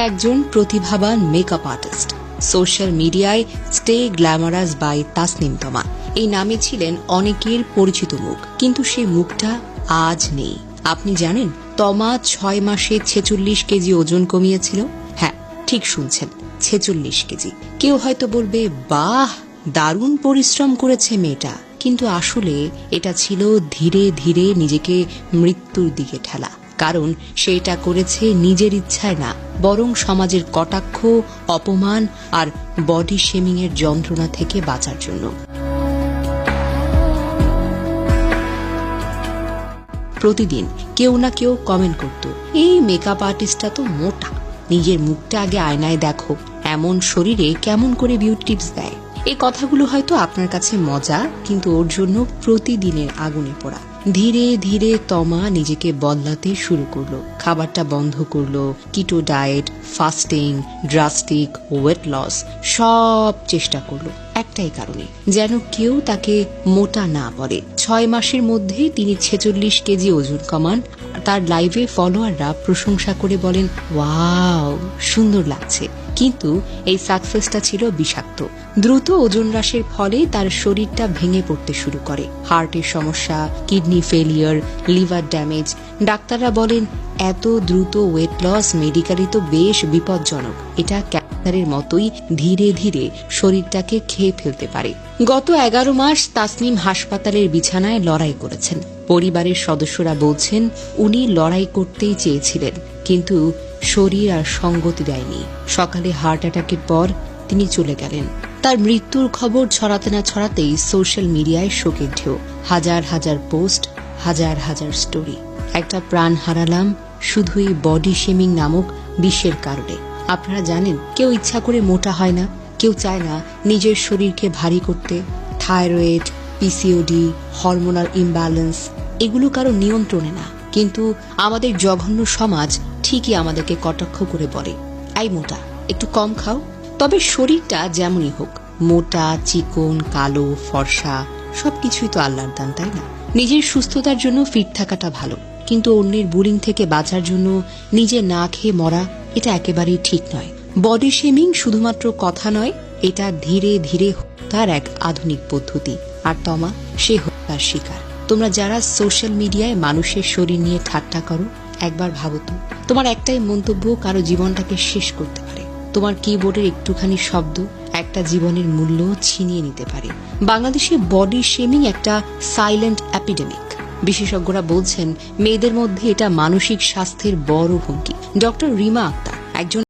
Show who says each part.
Speaker 1: একজন প্রতিভাবান makeup artist social মিডিয়ায় stay glamorous by Tasnim Toma. এই নামে ছিলেন অনেকের পরিচিত মুখ, কিন্তু সেই মুখটা আজ নেই। আপনি জানেন, তমা ছয় মাসে ছেচল্লিশ কেজি ওজন কমিয়েছিল? হ্যাঁ ঠিক শুনছেন, ছেচল্লিশ কেজি। কেউ হয়তো বলবে, বাহ, দারুণ পরিশ্রম করেছে মেয়েটা। কিন্তু আসলে এটা ছিল ধীরে ধীরে নিজেকে মৃত্যুর দিকে ঠেলা। কারণ সে এটা করেছে নিজের ইচ্ছায় না, বরং সমাজের কটাক্ষ, অপমান আর বডি শেমিং এর যন্ত্রণা থেকে বাঁচার জন্য। প্রতিদিন কেউ না কেউ কমেন্ট করত, এই মেকআপ আর্টিস্টটা তো মোটা, নিজের মুখটা আগে আয়নায় দেখো, এমন শরীরে কেমন করে বিউটি টিপস দেয়? এই কথাগুলো হয়তো আপনার কাছে মজা, কিন্তু ওর জন্য প্রতিদিনের আগুনে পড়া। ধীরে ধীরে তমা নিজেকে বদলাতে শুরু করল। খাবারটা বন্ধ করল। Keto diet, fasting, drastic, weight loss, সব চেষ্টা করল। একটাই কারণে, যেন কেউ তাকে মোটা না বলে। ছয় মাসের মধ্যে তিনি ছেচল্লিশ কেজি ওজন কমান, তার লাইভে ফলোয়াররা প্রশংসা করে বলেন, ওয়াও, সুন্দর লাগছে। কিন্তু এই সাকসেসটা ছিল বিষাক্ত। দ্রুত ওজন হ্রাসের ফলে তার শরীরটা ভেঙে পড়তে শুরু করে। হার্টের সমস্যা, কিডনি ফেলিয়ার লিভার ড্যামেজ। ডাক্তাররা বলেন, এত দ্রুত ওয়েট লস মেডিকেলি তো বেশ বিপজ্জনক। এটা ক্যান্সারের মতোই ধীরে ধীরে শরীরটাকে খেয়ে ফেলতে পারে। গত এগারো মাস তাসনিম হাসপাতালের বিছানায় লড়াই করেছেন। পরিবারের সদস্যরা বলছেন, উনি লড়াই করতেই চেয়েছিলেন, কিন্তু শরীর আর সঙ্গতি দেয়নি। সকালে হার্ট অ্যাটাকের পর তিনি চলে গেলেন। তার মৃত্যুর খবর ছড়াতে না ছড়াতেই সোশ্যাল মিডিয়ায় শোকের ঢেউ। হাজার হাজার পোস্ট, হাজার হাজার স্টোরি। একটা প্রাণ হারালাম, শুধুই বডি শেমিং নামক বিষের কারণে। আপনারা জানেন, কেউ ইচ্ছা করে মোটা হয় না, কেউ চায় না নিজের শরীরকে ভারী করতে। থাইরয়েড পিসিওডি হরমোনাল ইমব্যালেন্স, এগুলো কারও নিয়ন্ত্রণে না। কিন্তু আমাদের জঘন্য সমাজ ঠিকই আমাদেরকে কটাক্ষ করে বলে এই মোটা, একটু কম খাও। তবে শরীরটা যেমনই হোক, মোটা, চিকন, কালো, ফর্সা, সবকিছুই তো আল্লাহর দান, তাই না? নিজের সুস্থতার জন্য ফিট থাকাটা ভালো, কিন্তু অন্যের বুলিং থেকে বাঁচার জন্য নিজে না খেয়ে মরা এটা একেবারেই ঠিক নয়। বডি শেমিং শুধুমাত্র কথা নয়, এটা ধীরে ধীরে হত্যার এক আধুনিক পদ্ধতি। আর তমা, সে হত্যার শিকার। তোমরা যারা সোশ্যাল মিডিয়ায় মানুষের শরীর নিয়ে ঠাট্টা করো, একবার ভাবো তো, তোমার একটাই মন্তব্য কারও জীবনটাকে শেষ করতে পারে। তোমার কিবোর্ডের একটুখানি শব্দ একটা জীবনের মূল্য ছিনিয়ে নিতে পারে। বাংলাদেশে বডি শেমিং একটা সাইলেন্ট অ্যাপিডেমিক বিশেষজ্ঞরা বলছেন মেয়েদের মধ্যে এটা মানসিক স্বাস্থ্যের বড় হুমকি। ডক্টর রিমা আক্তার একজন